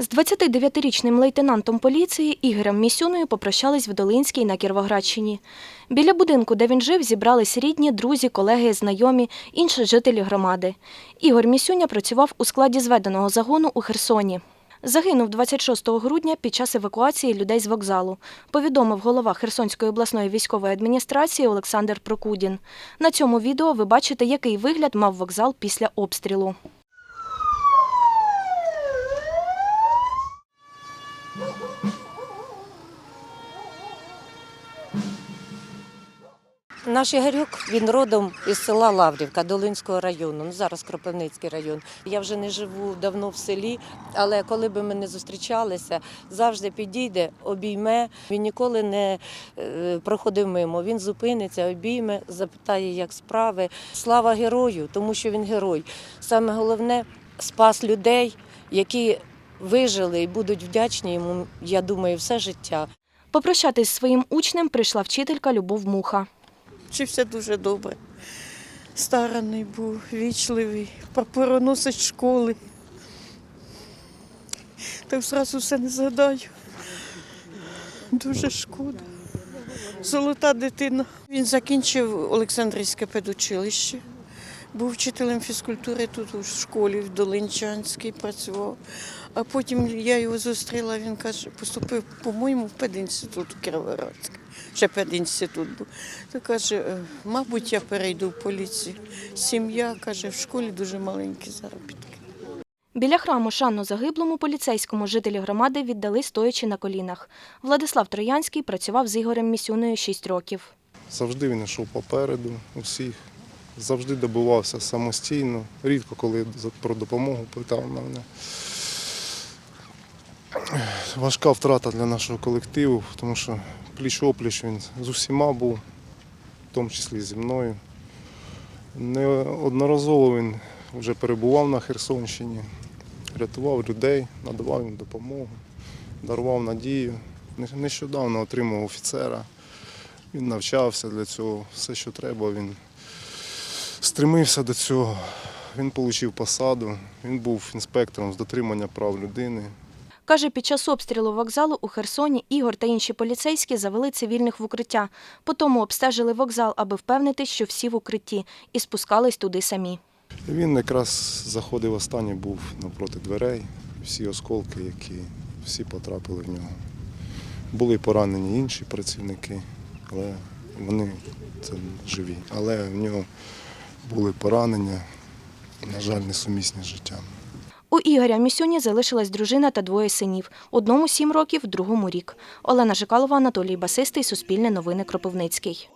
З 29-річним лейтенантом поліції Ігорем Місюною попрощались в Долинській на Кіровоградщині. Біля будинку, де він жив, зібрались рідні, друзі, колеги, знайомі, інші жителі громади. Ігор Місюня працював у складі зведеного загону у Херсоні. Загинув 26 грудня під час евакуації людей з вокзалу, повідомив голова Херсонської обласної військової адміністрації Олександр Прокудін. На цьому відео ви бачите, який вигляд мав вокзал після обстрілу. Наш Ігорюк, він родом із села Лаврівка Долинського району, ну зараз Кропивницький район. Я вже не живу давно в селі, але коли би ми не зустрічалися, завжди підійде, обійме. Він ніколи не е, проходив мимо. Він зупиниться, обійме, запитає, як справи. Слава герою, тому що він герой. Саме головне спас людей, які вижили і будуть вдячні йому, я думаю, все життя. Попрощатись з своїм учнем прийшла вчителька Любов Муха. Вчився дуже добре. Стараний був, вічливий, прапороносець школи. Так зразу все не згадаю. Дуже шкода. Золота дитина. Він закінчив Олександрівське педучилище. Був вчителем фізкультури тут у школі в Долинчанській працював. А потім я його зустріла, він каже, поступив, по-моєму, в пединститут Кіровоградський. Ще пединститут був. То каже, «Е, мабуть, я перейду в поліцію. Сім'я, каже, в школі дуже маленькі заробітки. Біля храму шану загиблому поліцейському жителі громади віддали стоячи на колінах. Владислав Троянський працював з Ігорем Місюною 6 років. Завжди він йшов попереду усіх, завжди добивався самостійно. Рідко коли про допомогу питав на мене. Важка втрата для нашого колективу, тому що пліч-опліч він з усіма був, в тому числі зі мною. Неодноразово він вже перебував на Херсонщині, рятував людей, надавав їм допомогу, дарував надію. Нещодавно отримав офіцера. Він навчався для цього, все, що треба. Він стремився до цього. Він отримав посаду, він був інспектором з дотримання прав людини. Каже, під час обстрілу вокзалу у Херсоні Ігор та інші поліцейські завели цивільних в укриття. Потім обстежили вокзал, аби впевнитись, що всі в укритті, і спускались туди самі. Він якраз заходив останній, був навпроти дверей, всі осколки, які всі потрапили в нього. Були поранені інші працівники, але вони це живі. Але в нього були поранення, на жаль, несумісні з життям. У Ігоря Місюні залишилась дружина та двоє синів. Одному сім років, другому рік. Олена Жикалова, Анатолій Басистий, Суспільне новини Кропивницький.